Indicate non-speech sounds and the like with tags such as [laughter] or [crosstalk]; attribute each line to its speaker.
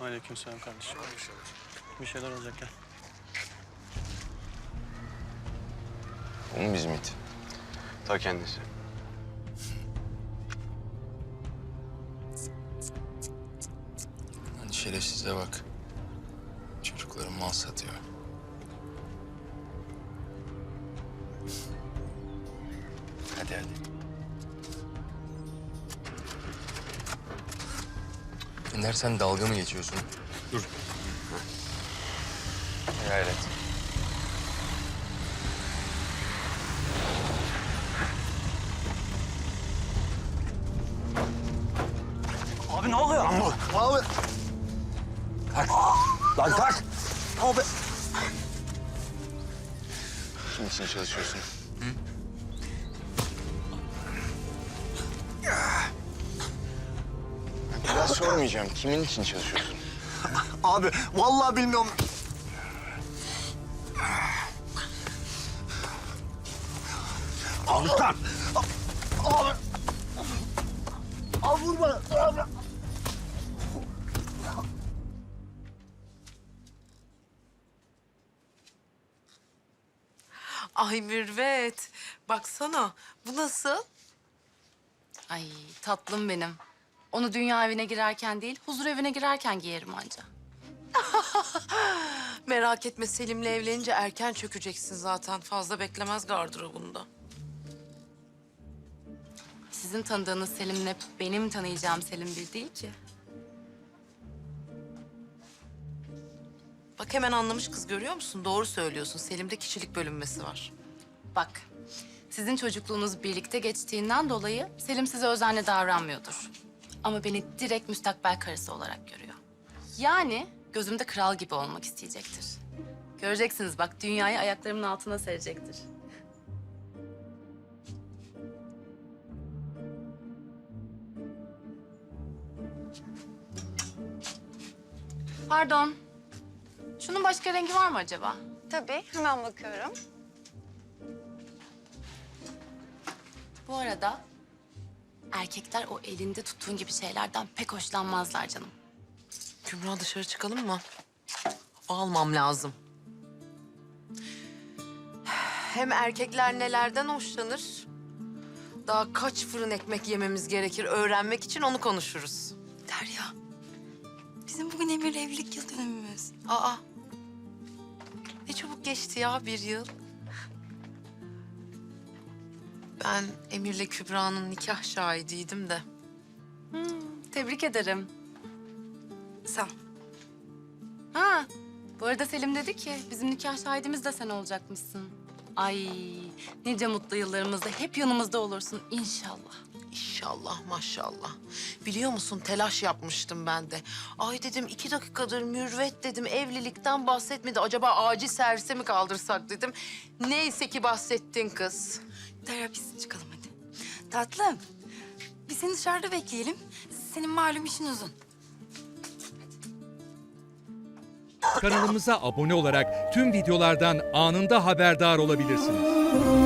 Speaker 1: Aleykümselam kardeşim. Bir şeyler olacak gel.
Speaker 2: O mu bizim it? Ta kendisi.
Speaker 3: Hani şerefsize bak. Çocukların mal satıyor. Hadi hadi. Ender sen dalga mı geçiyorsun?
Speaker 2: Dur.
Speaker 3: Hayal et.
Speaker 1: Abi ne oluyor?
Speaker 4: Abi.
Speaker 3: Kalk.
Speaker 4: Lan kalk. Abi.
Speaker 2: Kim için çalışıyorsun? Ben sormayacağım. Kimin için çalışıyorsun? [laughs]
Speaker 4: Abi vallahi bilmiyorum. Abi. Abi. Abi. Abi vurma. Abi.
Speaker 5: Ay Mürvet, baksana bu nasıl?
Speaker 6: Ay tatlım benim. Onu dünya evine girerken değil, huzur evine girerken giyerim anca. [laughs]
Speaker 5: Merak etme Selim'le evlenince erken çökeceksin zaten. Fazla beklemez gardırobunda.
Speaker 6: Sizin tanıdığınız Selim'le benim tanıyacağım Selim bir değil ki.
Speaker 5: Bak hemen anlamış kız görüyor musun? Doğru söylüyorsun. Selim'de kişilik bölünmesi var.
Speaker 6: Bak, sizin çocukluğunuz birlikte geçtiğinden dolayı Selim size özenle davranmıyordur. Ama beni direkt müstakbel karısı olarak görüyor. Yani gözümde kral gibi olmak isteyecektir. Göreceksiniz bak dünyayı ayaklarımın altına serecektir. Pardon. Şunun başka rengi var mı acaba?
Speaker 7: Tabii, hemen bakıyorum.
Speaker 6: Bu arada erkekler o elinde tuttuğun gibi şeylerden pek hoşlanmazlar canım.
Speaker 5: Kübra dışarı çıkalım mı? Hava almam lazım. Hem erkekler nelerden hoşlanır? Daha kaç fırın ekmek yememiz gerekir öğrenmek için onu konuşuruz.
Speaker 7: Derya, bizim bugün Emir'le evlilik yıl dönümümüz.
Speaker 5: Aa. Ne çabuk geçti ya bir yıl. Ben Emir'le Kübra'nın nikah şahidiydim de.
Speaker 6: Tebrik ederim.
Speaker 7: Sağ ol.
Speaker 6: Ha, bu arada Selim dedi ki bizim nikah şahidimiz de sen olacakmışsın. Ay, nice mutlu yıllarımızda hep yanımızda olursun inşallah.
Speaker 5: İnşallah maşallah. Biliyor musun telaş yapmıştım ben de. Ay dedim iki dakikadır mürvet dedim evlilikten bahsetmedi. Acaba acil servise mi kaldırsak dedim. Neyse ki bahsettin kız.
Speaker 7: Derya biz çıkalım hadi. Tatlım, biz seni dışarıda bekleyelim. Senin malum işin uzun.
Speaker 8: Kanalımıza abone olarak tüm videolardan anında haberdar olabilirsiniz.